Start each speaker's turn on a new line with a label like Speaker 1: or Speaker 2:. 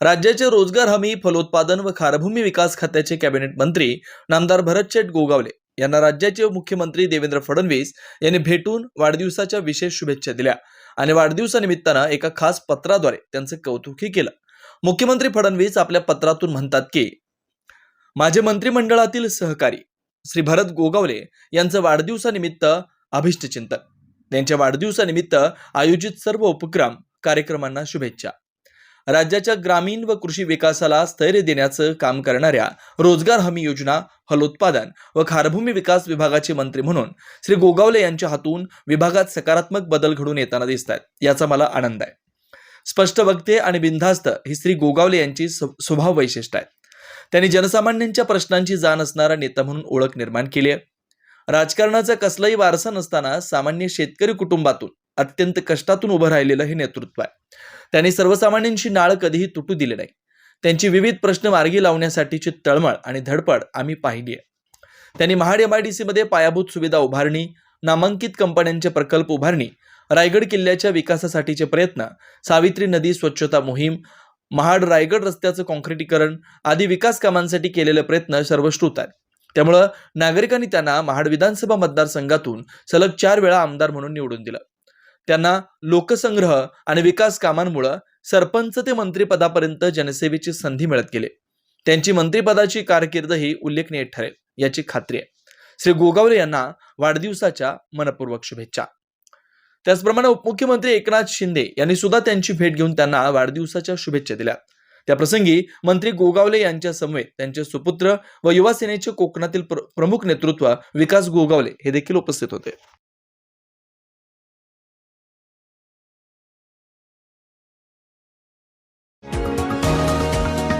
Speaker 1: राज्याचे रोजगार हमी फलोत्पादन व खारभूमी विकास खात्याचे कॅबिनेट मंत्री नामदार भरतशेठ गोगावले यांना राज्याचे मुख्यमंत्री देवेंद्र फडणवीस यांनी भेटून वाढदिवसाच्या विशेष शुभेच्छा दिल्या आणि वाढदिवसानिमित्तानं एका खास पत्राद्वारे त्यांचं कौतुकही केलं. मुख्यमंत्री फडणवीस आपल्या पत्रातून म्हणतात की माझे मंत्रिमंडळातील सहकारी श्री भरत गोगावले यांचं वाढदिवसानिमित्त अभिष्टचिंतन. त्यांच्या वाढदिवसानिमित्त आयोजित सर्व उपक्रम कार्यक्रमांना शुभेच्छा. राज्याच्या ग्रामीण व कृषी विकासाला स्थैर्य देण्याचं काम करणाऱ्या रोजगार हमी योजना फलोत्पादन व खारभूमी विकास विभागाचे मंत्री म्हणून श्री गोगावले यांच्या हातून विभागात सकारात्मक बदल घडून येताना दिसत आहेत याचा मला आनंद आहे. स्पष्ट वक्ते आणि बिनधास्त ही श्री गोगावले यांची स्वभाव वैशिष्ट्य आहेत. त्यांनी जनसामान्यांच्या प्रश्नांची जाण असणारा नेता म्हणून ओळख निर्माण केली आहे. राजकारणाचा कसलाही वारसा नसताना सामान्य शेतकरी कुटुंबातून अत्यंत कष्टातून उभं राहिलेलं हे नेतृत्व आहे. त्यांनी सर्वसामान्यांची नाळ कधीही तुटू दिली नाही. त्यांची विविध प्रश्न मार्गी लावण्यासाठीची तळमळ आणि धडपड आम्ही पाहिली आहे. त्यांनी महाड एम पायाभूत सुविधा उभारणी नामांकित कंपन्यांचे प्रकल्प उभारणी रायगड किल्ल्याच्या विकासासाठीचे प्रयत्न सावित्री नदी स्वच्छता मोहीम महाड रायगड रस्त्याचं कॉन्क्रिटीकरण आदी विकास कामांसाठी केलेले प्रयत्न सर्वश्रुत आहेत. त्यामुळं नागरिकांनी त्यांना महाड विधानसभा मतदारसंघातून सलग चार वेळा आमदार म्हणून निवडून दिलं. त्यांना लोकसंग्रह आणि विकास कामांमुळं सरपंच ते मंत्रिपदापर्यंत जनसेवेची संधी मिळत गेली. त्यांची मंत्रिपदाची कारकीर्द ही उल्लेखनीय ठरेल याची खात्री आहे. श्री गोगावले यांना वाढदिवसाच्या मनपूर्वक शुभेच्छा. त्याचप्रमाणे उपमुख्यमंत्री एकनाथ शिंदे यांनी सुद्धा त्यांची भेट घेऊन त्यांना वाढदिवसाच्या शुभेच्छा दिल्या. त्याप्रसंगी मंत्री गोगावले यांच्या समवेत त्यांचे सुपुत्र व युवा सेनेचे कोकणातील प्रमुख नेतृत्व विकास गोगावले हे देखील उपस्थित होते.